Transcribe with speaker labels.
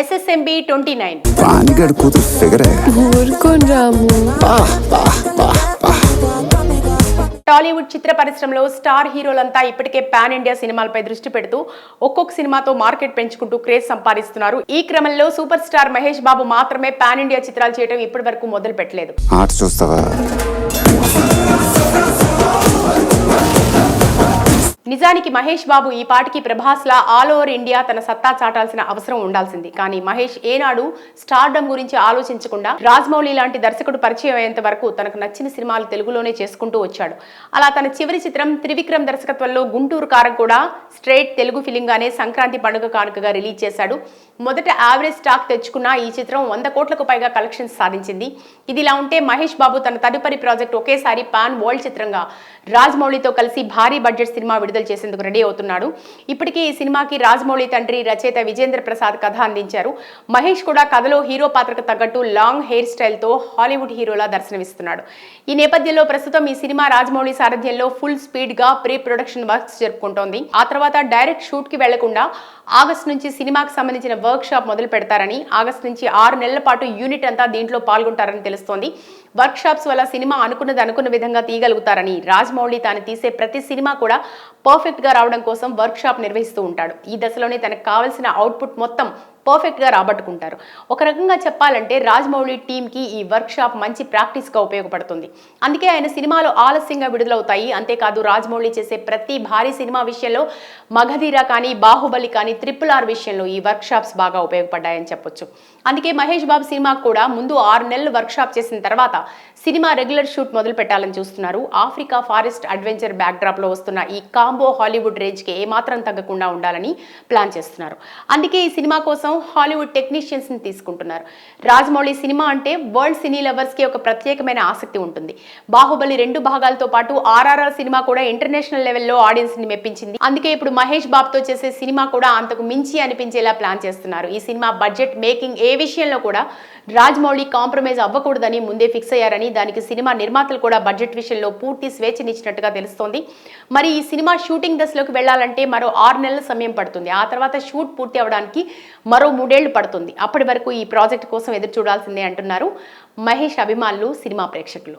Speaker 1: SSMB twenty nine
Speaker 2: వాణిగడ్ కూతురు ఫిగరే.
Speaker 3: ఊరుకోని రాము
Speaker 1: టాలీవుడ్ చిత్ర పరిశ్రమలో స్టార్ హీరోలంతా ఇప్పటికే పాన్ ఇండియా సినిమాలపై దృష్టి పెడుతూ ఒక్కొక్క సినిమాతో మార్కెట్ పెంచుకుంటూ క్రేజ్ సంపాదిస్తున్నారు. ఈ క్రమంలో సూపర్ స్టార్ మహేష్ బాబు మాత్రమే పాన్ ఇండియా చిత్రాలు చేయడం ఇప్పటి వరకు మొదలు పెట్టలేదు
Speaker 2: ఆట చూస్తావా?
Speaker 1: నిజానికి మహేష్ బాబు ఈ పాటికి ప్రభాస్లా ఆల్ ఓవర్ ఇండియా తన సత్తా చాటాల్సిన అవసరం ఉండాల్సింది. కానీ మహేష్ ఏనాడు స్టార్డమ్ గురించి ఆలోచించకుండా రాజమౌళి లాంటి దర్శకుడు పరిచయం అయ్యేంత వరకు తనకు నచ్చిన సినిమాలు తెలుగులోనే చేసుకుంటూ వచ్చాడు. అలా తన చివరి చిత్రం త్రివిక్రమ్ దర్శకత్వంలో గుంటూరు కారం కూడా స్ట్రైట్ తెలుగు ఫిలింగానే సంక్రాంతి పండుగ కానుకగా రిలీజ్ చేశాడు. మొదట యావరేజ్ స్టాక్ తెచ్చుకున్న ఈ చిత్రం వంద కోట్లకు పైగా కలెక్షన్స్ సాధించింది. ఇది ఇలా ఉంటే మహేష్ బాబు తన తదుపరి ప్రాజెక్ట్ ఒకేసారి పాన్ వరల్డ్ చిత్రంగా రాజమౌళితో కలిసి భారీ బడ్జెట్ సినిమా విడుదల చేసేందుకు రెడీ అవుతున్నాడు. ఇప్పటికీ ఈ సినిమాకి రాజమౌళి తండ్రి రచయిత విజేంద్ర ప్రసాద్ కథ అందించారు. మహేష్ కూడా కథలో హీరో పాత్రకు తగ్గట్టు లాంగ్ హెయిర్ స్టైల్తో హాలీవుడ్ హీరోలా దర్శనమిస్తున్నాడు. ఈ నేపథ్యంలో ప్రస్తుతం ఈ సినిమా రాజమౌళి సారథ్యంలో ఫుల్ స్పీడ్గా ప్రీ ప్రొడక్షన్ వర్క్స్ జరుపుకుంటోంది. ఆ తర్వాత డైరెక్ట్ షూట్కి వెళ్ళకుండా ఆగస్ట్ నుంచి సినిమాకి సంబంధించిన వర్క్ షాప్ మొదలు పెడతారని ఆగస్ట్ నుంచి ఆరు నెలల పాటు యూనిట్ అంతా దీంట్లో పాల్గొంటారని తెలుస్తోంది. వర్క్ షాప్స్ వల్ల సినిమా అనుకున్నది అనుకున్న విధంగా తీయగలుగుతారని రాజమౌళి తాను తీసే ప్రతి సినిమా కూడా పర్ఫెక్ట్గా రావడం కోసం వర్క్ షాప్ నిర్వహిస్తూ ఉంటాడు. ఈ దశలోనే తనకు కావాల్సిన అవుట్పుట్ మొత్తం పర్ఫెక్ట్గా రాబట్టుకుంటారు. ఒక రకంగా చెప్పాలంటే రాజమౌళి టీంకి ఈ వర్క్షాప్ మంచి ప్రాక్టీస్గా ఉపయోగపడుతుంది. అందుకే ఆయన సినిమాలు ఆలస్యంగా విడుదలవుతాయి. అంతేకాదు రాజమౌళి చేసే ప్రతి భారీ సినిమా విషయంలో మగధీర కానీ బాహుబలి కానీ త్రిపుల్ ఆర్ విషయంలో ఈ వర్క్షాప్స్ బాగా ఉపయోగపడ్డాయని చెప్పొచ్చు. అందుకే మహేష్ బాబు సినిమాకు కూడా ముందు ఆరు నెలలు వర్క్షాప్ చేసిన తర్వాత సినిమా రెగ్యులర్ షూట్ మొదలు పెట్టాలని చూస్తున్నారు. ఆఫ్రికా ఫారెస్ట్ అడ్వెంచర్ బ్యాక్డ్రాప్లో వస్తున్న ఈ కాంబో హాలీవుడ్ రేంజ్కి ఏమాత్రం తగ్గకుండా ఉండాలని ప్లాన్ చేస్తున్నారు. అందుకే ఈ సినిమా కోసం హాలీవుడ్ టెక్నీషియన్స్ని తీసుకుంటున్నారు. రాజమౌళి సినిమా అంటే వరల్డ్ సినీ లవర్స్కి ఒక ప్రత్యేకమైన ఆసక్తి ఉంటుంది. బాహుబలి రెండు భాగాలతో పాటు ఆర్ఆర్ఆర్ సినిమా కూడా ఇంటర్నేషనల్ లెవెల్లో ఆడియన్స్ని మెప్పించింది. అందుకే ఇప్పుడు మహేష్ బాబుతో చేసే సినిమా కూడా అంతకు మించి అనిపించేలా ప్లాన్ చేస్తున్నారు. ఈ సినిమా బడ్జెట్ మేకింగ్ ఏ విషయంలో కూడా రాజమౌళి కాంప్రమైజ్ అవ్వకూడదని ముందే ఫిక్స్ అయ్యారని దానికి సినిమా నిర్మాతలు కూడా బడ్జెట్ విషయంలో పూర్తి స్వేచ్ఛనిచ్చినట్టుగా తెలుస్తోంది. మరి ఈ సినిమా షూటింగ్ దశలోకి వెళ్ళాలంటే మరో ఆరు నెలల సమయం పడుతుంది. ఆ తర్వాత షూట్ పూర్తి అవడానికి మరో మూడేళ్ళు పడుతుంది. అప్పటి వరకు ఈ ప్రాజెక్ట్ కోసం ఎదురు చూడాల్సిందే అంటున్నారు మహేష్ అభిమానులు సినిమా ప్రేక్షకులు.